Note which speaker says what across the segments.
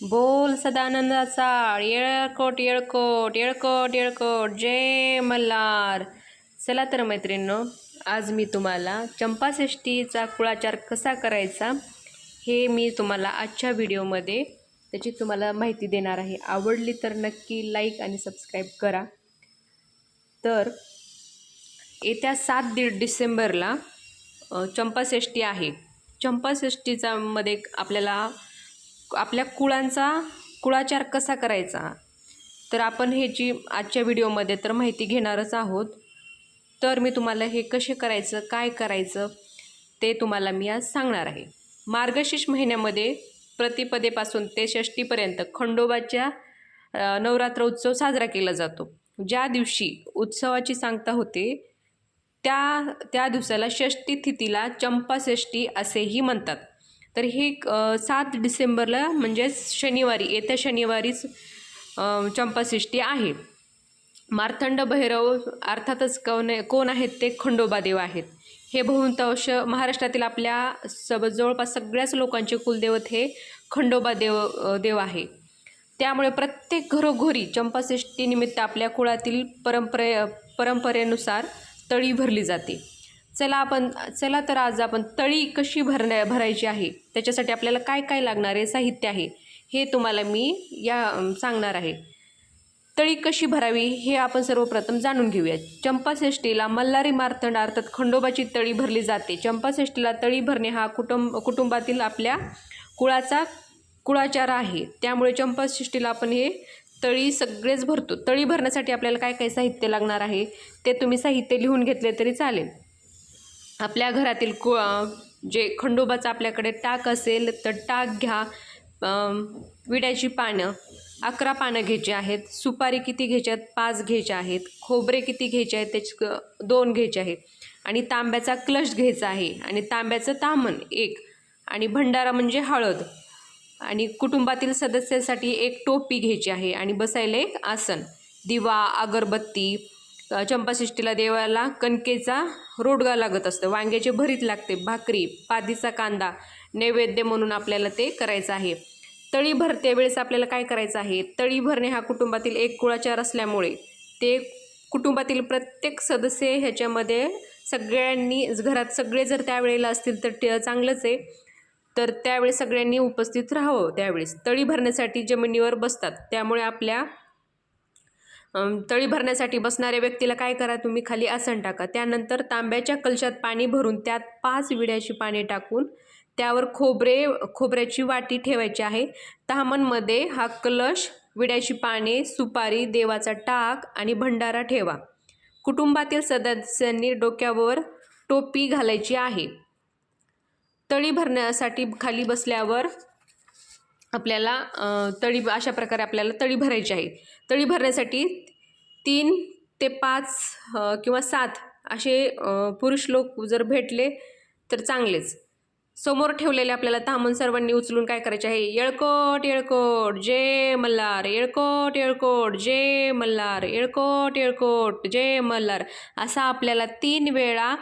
Speaker 1: बोल सदानंदाचा येळकोट येळकोट येळकोट येळकोट जय मल्हार. चला तर मैत्रिणींनो आज मी तुम्हाला चंपाषष्टीचा कुळाचार कसा करायचा हे मी तुम्हाला आजच्या व्हिडिओमध्ये त्याची तुम्हाला माहिती देणार आहे. आवडली तर नक्की लाईक आणि सबस्क्राईब करा. तर येत्या सात दि डिसेंबरला चंपाषष्टी आहे. चंपाषष्टीचा मध्ये आपल्याला आपल्या कुळांचा कुळाचार कसा करायचा? तर आपण ह्याची आजच्या व्हिडिओमध्ये तर माहिती घेणारच आहोत. तर मी तुम्हाला हे कसे करायचं काय करायचं ते तुम्हाला मी आज सांगणार आहे. मार्गशीर्ष महिन्यामध्ये प्रतिपदेपासून ते षष्टीपर्यंत खंडोबाच्या नवरात्र उत्सव साजरा केला जातो. ज्या दिवशी उत्सवाची सांगता होते त्या त्या दिवसाला षष्टी तिथीला चंपाषष्ठी असेही म्हणतात. तर हे सात डिसेंबरला म्हणजेच शनिवारी येत्या शनिवारीच चंपाषष्ठी आहे. मार्तंड भैरव अर्थातच कोण कोण आहेत ते खंडोबा देव आहेत. हे बहुतांश महाराष्ट्रातील आपल्या सब जवळपास सगळ्याच लोकांचे कुलदैवत हे खंडोबा देव देव आहे. त्यामुळे प्रत्येक घरोघरी चंपाषष्ठीनिमित्त आपल्या कुळातील परंपरे परंपरेनुसार तळी भरली जाते. चला आपण चला तर आज आपण तळी कशी भरण्या भरायची आहे? त्याच्यासाठी आपल्याला काय काय लागणारे साहित्य आहे. हे तुम्हाला मी या सांगणार आहे. तळी कशी भरावी हे आपण सर्वप्रथम जाणून घेऊया चंपाषष्ठीला मल्हारी मार्तंड अर्थात खंडोबाची तळी भरली जाते. चंपाषष्ठीला तळी भरणे हा कुटुंब कुटुंबातील आपल्या कुळाचा कुळाचार आहे. त्यामुळे चंपाषष्ठीला आपण हे तळी सगळेच भरतो. तळी भरण्यासाठी आपल्याला काय काय साहित्य लागणार आहे? ते तुम्ही साहित्य लिहून घेतले तरी चालेल. आपल्या घरातील कु जे खंडोबाचं आपल्याकडे टाक असेल तर टाक घ्या. विड्याची पानं अकरा पानं घ्यायची आहेत सुपारी किती घ्यायच्या आहेत पाच घ्यायच्या आहेत खोबरे किती घ्यायचे आहेत त्याचे दोन घ्यायचे आहेत. आणि तांब्याचा क्लश घ्यायचा आहे. आणि तांब्याचं तामण एक. आणि भंडारा म्हणजे हळद. आणि कुटुंबातील सदस्यासाठी एक टोपी घ्यायची आहे. आणि बसायला एक आसन. दिवा अगरबत्ती अ, चंपाषष्ठीला देवाला कणकेचा रोडगा लागत असतं. वांग्याचे भरीत लागते भाकरी पादीचा कांदा नैवेद्य म्हणून आपल्याला ते करायचं आहे. तळी भरते वेळेस आपल्याला काय करायचं आहे? तळी भरणे हा कुटुंबातील एक कुळाचार असल्यामुळे ते कुटुंबातील प्रत्येक सदस्य ह्याच्यामध्ये सगळ्यांनी घरात सगळे जर त्यावेळेला असतील तर चांगलंच आहे. तर त्यावेळेस सगळ्यांनी उपस्थित राहावं त्यावेळेस. तळी भरण्यासाठी जमिनीवर बसतात. त्यामुळे आपल्या तळी भरण्यासाठी बसणाऱ्या व्यक्तीला काय करा तुम्ही खाली आसन टाका. त्यानंतर तांब्याच्या कलशात पाणी भरून त्यात पाच विड्याची पाणी टाकून त्यावर खोबरे खोबऱ्याची वाटी ठेवायची आहे. तहामनमध्ये हा कलश विड्याची पाने सुपारी देवाचा टाक आणि भंडारा ठेवा. कुटुंबातील सदस्यांनी डोक्यावर टोपी घालायची आहे. तळी भरण्यासाठी खाली बसल्यावर आपल्याला तळी अशा प्रकारे आपल्याला तळी भरायची आहे. तळी भरण्यासाठी तीन ते पाच किंवा सात असे पुरुष लोक जर भेटले तर चांगलेच. समोर ठेवलेले आपल्याला थांबून सर्वांनी उचलून काय करायचे आहे? येळकोट येळकोट जय मल्हार येळकोट येळकोट जय मल्हार येळकोट येळकोट जय मल्हार असा आपल्याला तीन वेळा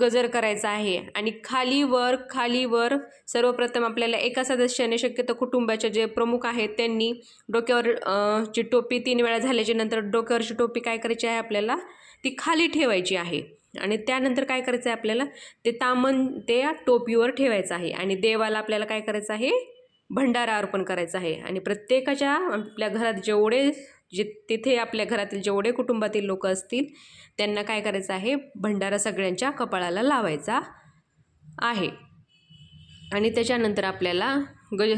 Speaker 1: गजर करायचा आहे. आणि खालीवर खालीवर सर्वप्रथम आपल्याला एका सदस्याने शक्यतो कुटुंबाचे जे प्रमुख आहेत त्यांनी डोक्यावर ची टोपी तीन वेळा झाल्याच्यानंतर डोक्यावरची टोपी काय करायची आहे आपल्याला? ती खाली ठेवायची आहे. आणि त्यानंतर काय करायचं आहे आपल्याला? ते तामन ते टोपीवर ठेवायचं आहे. आणि देवाला आपल्याला काय करायचं आहे? भंडारा अर्पण करायचा आहे. आणि प्रत्येकाच्या आपल्या घरात जेवढे जे तिथे आपल्या घरातील जेवढे कुटुंबातील लोक असतील त्यांना काय करायचं आहे? भंडारा सगळ्यांच्या कपाळाला लावायचा आहे. आणि त्याच्यानंतर आपल्याला गज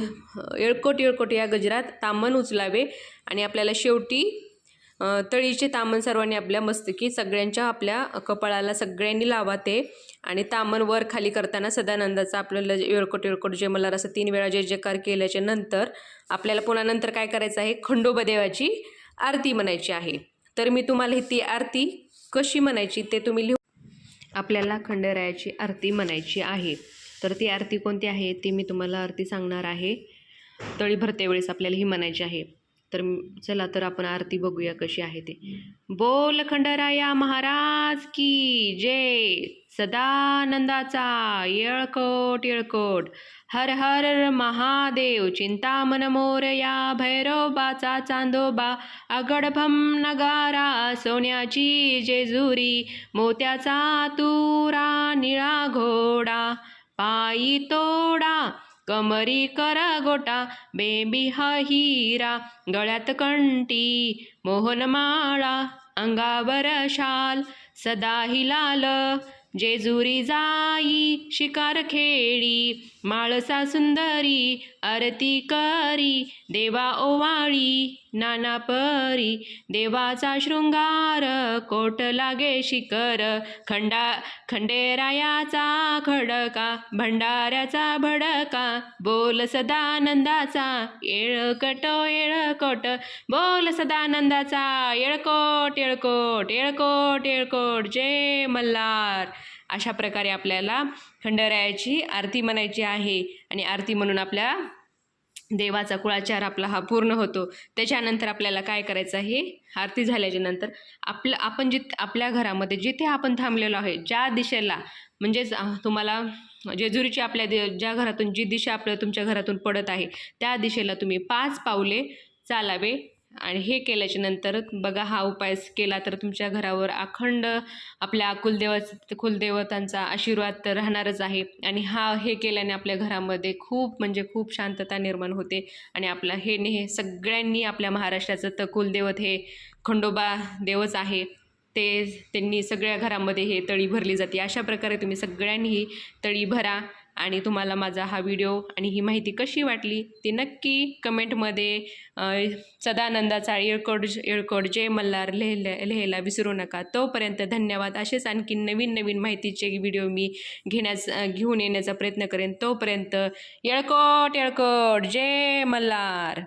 Speaker 1: येळकोट येळकोट या गजरात तामण उचलावे. आणि आपल्याला शेवटी तळीचे तामण सर्वांनी आपल्या मस्तकी सगळ्यांच्या आपल्या कपाळाला सगळ्यांनी लावा ते. आणि तामण वर खाली करताना सदानंदाचा आपल्याला येळकोट येळकोट जे मला असं तीन वेळा जय जयकार केल्याच्यानंतर आपल्याला पुन्हा नंतर काय करायचं आहे? खंडोबा देवाची आरती म्हणायची आहे. तर मी तुम्हाला ही ती आरती कशी म्हणायची ते तुम्ही लिहू आपल्याला खंडेरायाची आरती म्हणायची आहे. तर ती आरती कोणती आहे? ती मी तुम्हाला आरती सांगणार आहे. तळी भरते वेळेस आपल्याला ही म्हणायची आहे. तर चला तर आपण आरती बघूया कशी आहे ते. बोल खंडराया महाराज की जय. सदानंदाचा येळकोट येळकोट. हर हर महादेव चिंतामन मोरया भैरोबाचा चांदोबा. आगडभम नगारा सोन्याची जेजुरी. मोत्याचा तुरा निळा घोडा. पायी तोडा कमरी करा गोटा बेबी हा हिरा गळ्यात कंठी मोहनमाळा अंगावर शाल सदा ही लाल जेजुरी जाई शिकार खेळी माळसा सुंदरी आरती करी देवा ओवाळी नाना परी देवाचा शृंगार कोट लागे शिकर खंडा खंडेरायाचा खडका भंडाऱ्याचा भडका बोल सदानंदाचा येळकट येळकोट बोल सदानंदाचा येळकोट येळकोट येळकोट येळकोट जय मल्हार. अशा प्रकारे आपल्याला खंडरायाची आरती म्हणायची आहे. आणि आरती म्हणून आपल्या देवाचा कुळाचार आपला हा पूर्ण होतो. त्याच्यानंतर आपल्याला काय करायचं आहे? आरती झाल्याच्यानंतर आपलं आपण जिथ आपल्या घरामध्ये जिथे आपण थांबलेलो आहे ज्या दिशेला म्हणजेच तुम्हाला जेजुरीची आपल्या दे ज्या घरातून जी दिशा आपल्या तुमच्या घरातून पडत आहे त्या दिशेला तुम्ही पाच पावले चालावे. आणि हे केल्याच्यानंतर बघा हा उपाय केला तर तुमच्या घरावर अखंड आपल्या कुलदेव कुलदेवतांचा आशीर्वाद तर राहणारच आहे. आणि हा हे केल्याने आपल्या घरामध्ये खूप म्हणजे खूप शांतता निर्माण होते. आणि आपला हे ने सगळ्यांनी आपल्या महाराष्ट्राचं तर कुलदैवत हे खंडोबा देवच आहे. ते त्यांनी सगळ्या घरामध्ये हे तळी भरली जाते. अशा प्रकारे तुम्ही सगळ्यांनी ही तळी भरा. आणि तुम्हाला माझा हा व्हिडिओ आणि ही माहिती कशी वाटली ती नक्की कमेंटमध्ये सदानंदाचा येळकोट येळकोट जय मल्हार लिहायला लिहायला विसरू नका. तोपर्यंत धन्यवाद. असेच आणखी नवीन नवीन माहितीचे व्हिडिओ मी घेण्यास घेऊन येण्याचा प्रयत्न करेन. तोपर्यंत येळकोट येळकोट जय मल्हार.